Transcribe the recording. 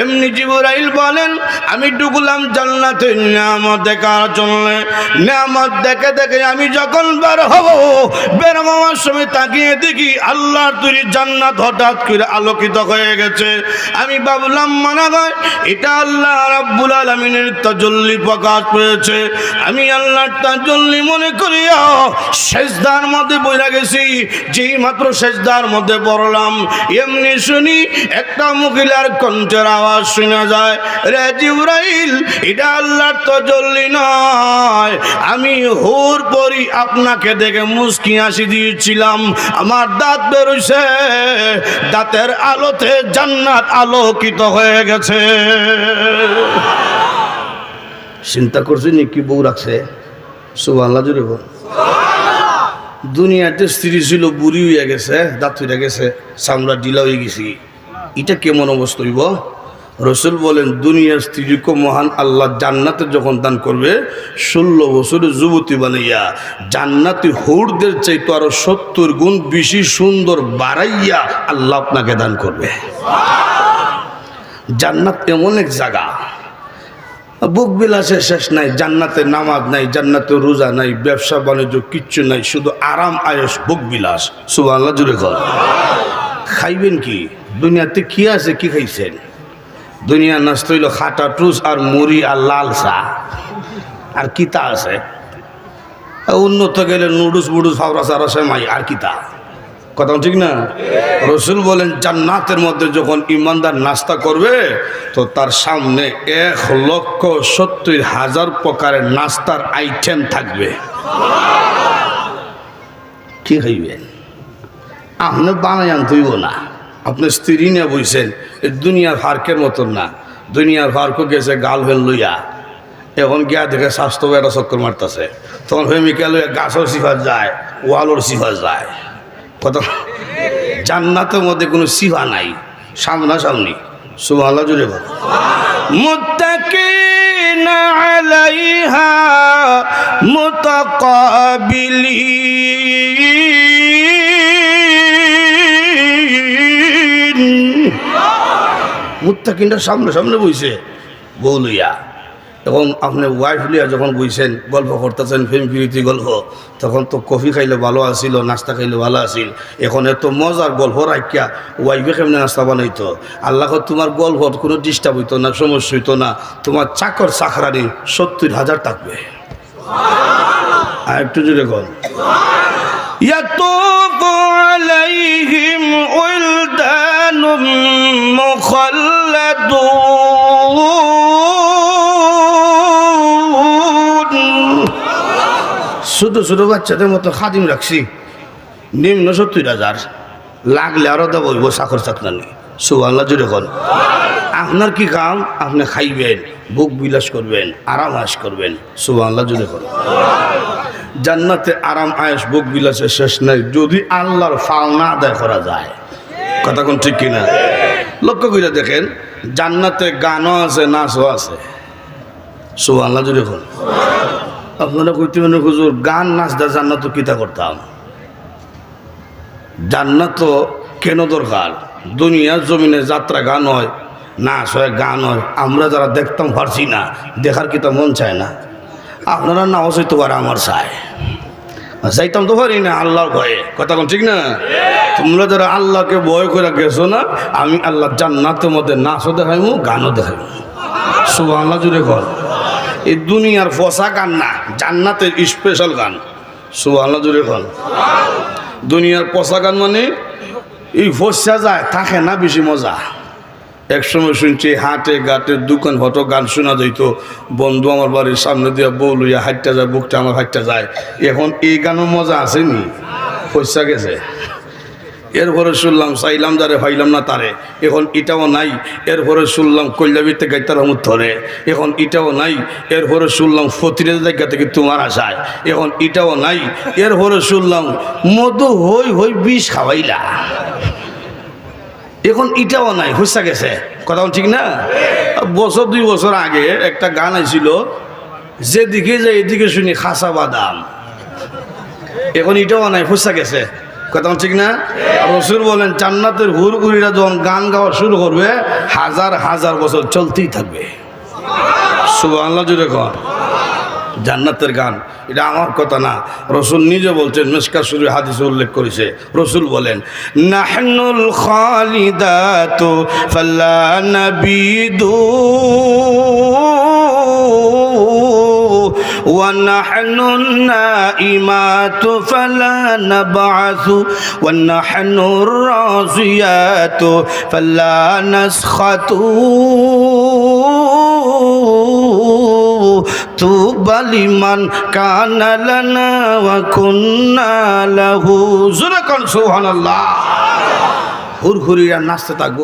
এমনি জিবরাইল বলেন আমি ঢুকলাম জান্নাতের নিয়ামত দেখার জন্য নিয়ামত দেখে দেখে আমি যখন বের হব, বের হওয়ার সময় তাকিয়ে দেখি আল্লাহর তৈরি জান্নাত হঠাৎ করে আলোকিত হয়ে গেছে। আমি ভাবলাম, মানা হয় এটা আল্লাহ রাব্বুল আলমিনের তাজল্লি প্রকাশ পেয়েছে। আমি আল্লাহর তাজল্লি মনে করিয়া শেষদার মধ্যে বইরা গেছি। যেই মাত্র শেষদার মধ্যে পড়লাম, এমনি শুনি একটা মহিলার কণ্ঠের আওয়াজ শোনা যায়। রে জিব্রাইল, এটা আল্লাহর তাজল্লি নয়। আমি হুর পরি আপনাকে দেখে মুস্কি হাসি দিয়েছিলাম। আমার দাঁত বেরোইছে, দাঁতের আলোতে জান্নাত আলোকিত হয়ে গেছে। চিন্তা করছি নি কি বউ রাখছে? সুবাল্লা জুড়ে দুনিয়াতে স্ত্রী ছিল, বুড়ি হয়ে গেছে, দাঁত হয়ে গেছে, চামড়া ডিলা হয়ে গেছি। এটা কেমন অবস্থা হইব? রসুল বলেন, দুনিয়ার স্ত্রীকে মহান আল্লাহ জান্নাতে যখন দান করবে, ষোলো বছরের যুবতী বানাইয়া জান্নাতি হৌরদের চাইতো আরও সত্তর গুণ বেশি সুন্দর বাড়াইয়া আল্লাহ আপনাকে দান করবে। জান্নাত এমন এক জায়গা। বুক বিলাসের শেষ নাই, জান্নাতে নামাজ নাই, জান্নাতে রোজা নাই, ব্যবসা বাণিজ্য কিচ্ছু নাই, শুধু আরাম আয়স বুক বিলাস। সুবাহ জুড়ে খাইবেন কি? দুনিয়াতে কি আছে, কি খাইছেন? দুনিয়া নষ্ট হইল খাটা, টুস আর মুড়ি আর লাল চা। আর কিতা আছে? উন্নত গেলে নুডুস বুডুস ফাওরা সারা সেমাই আর কিতা কথা ঠিক না? রসুল বলেন, জান্নাতের মধ্যে যখন ইমানদার নাস্তা করবে, তো তার সামনে এক লক্ষ সত্তর হাজার প্রকারের নাস্তার আইটেম থাকবে। কি খাইবেন আপনি বানাই আনতেইব না। আপনি স্ত্রী নিয়ে বইছেন দুনিয়ার ফার্কের মতন না। দুনিয়ার ফার্কও গেছে গাল ভেল লইয়া। এখন গিয়া দেখে স্বাস্থ্য একটা চক্কর মারতেছে। তখন প্রেমিকা লইয়া গাছর সিফাত যায় ওয়ালোর সিফাত যায়। কত জান্নাতের মধ্যে কোনো সিফা নাই, সামনাসামনি। সুবহানাল্লাহ জুড়ে বল। মুত্তাকিন আলাইহা মুতাকাবিলিন। মুত্তাকিনটা সামনে সামনে বইছে বউ লইয়া এখন আপনি ওয়াইফ লিয়া যখন বইছেন গল্প করতেছেন ফিল্ম প্রীতি গল্প তখন তো কফি খাইলে ভালো আসিল নাস্তা খাইলে ভালো আসিল এখন এত মজার গল্প রাখিয়া ওয়াইফে কেমনে নাস্তা বানাইতো আল্লাহ তোমার গল্প কোনো ডিস্টার্ব হইতো না সমস্যা হইতো না তোমার চাকর চাকরানি সত্তর হাজার থাকবে আর একটু জুড়ে গল يطوف عليهم ولدان مخلدون ছোট ছোট বাচ্চাদের মতো খাদিম রাখছি। নিম্ন সত্তর হাজার। লাগলে আরও দেবো হইব চাকর চাকরানি সুবাল্লা জুড়ে কর আপনার কি কাম? আপনি খাইবেন, বুক বিলাস করবেন, আরাম আস করবেন। সুবাল্লা জুড়ে কর জান্নাতে আরাম আয়েস বুক বিলাসের শেষ নাই। যদি আল্লাহর ফাওনা আদায় করা যায়। কথা কোন ঠিক কিনা? লক্ষ্য করে দেখেন, জান্নাতে গানও আছে, নাচও আছে। সুবাল্লা জুড়ে কর আপনারা কইতে মানে হুজুর, গান নাচ দা জান্নাত কিতা করতাম? জান্নাত কেন দরকার? দুনিয়া জমিনে যাত্রা গান হয়, নাচ হয়, গান হয়, আমরা যারা দেখতাম পারছি না, দেখার কি কিতা মন চায় না? আপনারা নাও চাইতে পারে আমার চায় চাইতাম তো পারি না, আল্লাহর ভয়ে। কথা কোন ঠিক না? তোমরা যারা আল্লাহকে ভয় করে গেছো না, আমি আল্লাহ জান্নাতের মধ্যে নাচও দেখাইমু, গানও দেখাইমু। আল্লাহ জুড়ে কর। এই দুনিয়ার ফসা গান না, জান্নাতের স্পেশাল গান। আল্লাহ জুড়ে কর। দুনিয়ার পচা গান মানে এই ফসা যায়, থাকে না বেশি মজা। একসময় শুনছি, হাটে ঘাটে দোকান হতো, গান শোনা যাইতো, বন্ধু আমার বাড়ির সামনে দিয়ে বউ লইয়া যায়, বুকটা আমার হাঁটতে যায়। এখন এই গানের মজা আসেনি পয়সা গেছে। এরপরে শুনলাম, চাইলাম যারে ভাইলাম না তারে। এখন এটাও নাই, এরপরে শুনলাম কল্যাবীতে গাইতার আমুদ ধরে। এখন এটাও নাই, এরপরে শুনলাম ফতিরের জায়গা থেকে তোমার আশায়। এখন এটাও নাই, এরপরে শুনলাম মধু হই হই বিষ খাওয়াইলা। এখন এটাও নাই হুসা গেছে। কথা ঠিক না? বছর দুই বছর আগে একটা গান আইছিল, যেদিকে যায় এদিকে শুনি খাসা বাদাম। এখন এটাও নাই হুসা গেছে। কথা ঠিক না? রসুল বলেন, জান্নাতের হুরগুড়িরা যখন গান গাওয়া শুরু করবে, হাজার হাজার বছর চলতেই থাকবে। সুবাহ জুড়ে কন। জান্নাতের গান, এটা আমার কথা না। রসুল নিজে বলছেন মেসকা শুরু হাদিসে উল্লেখ করেছে। রসুল বলেন, নাহনুল খালিদাতু ফাল্লা নাবিদু ونحن النائمات فلا نبعث ونحن الرازيات فلا نسخط طوبى لمن كان لنا وكنا له زرقا سبحان الله হুরহুরিরা নাচতে থাকবো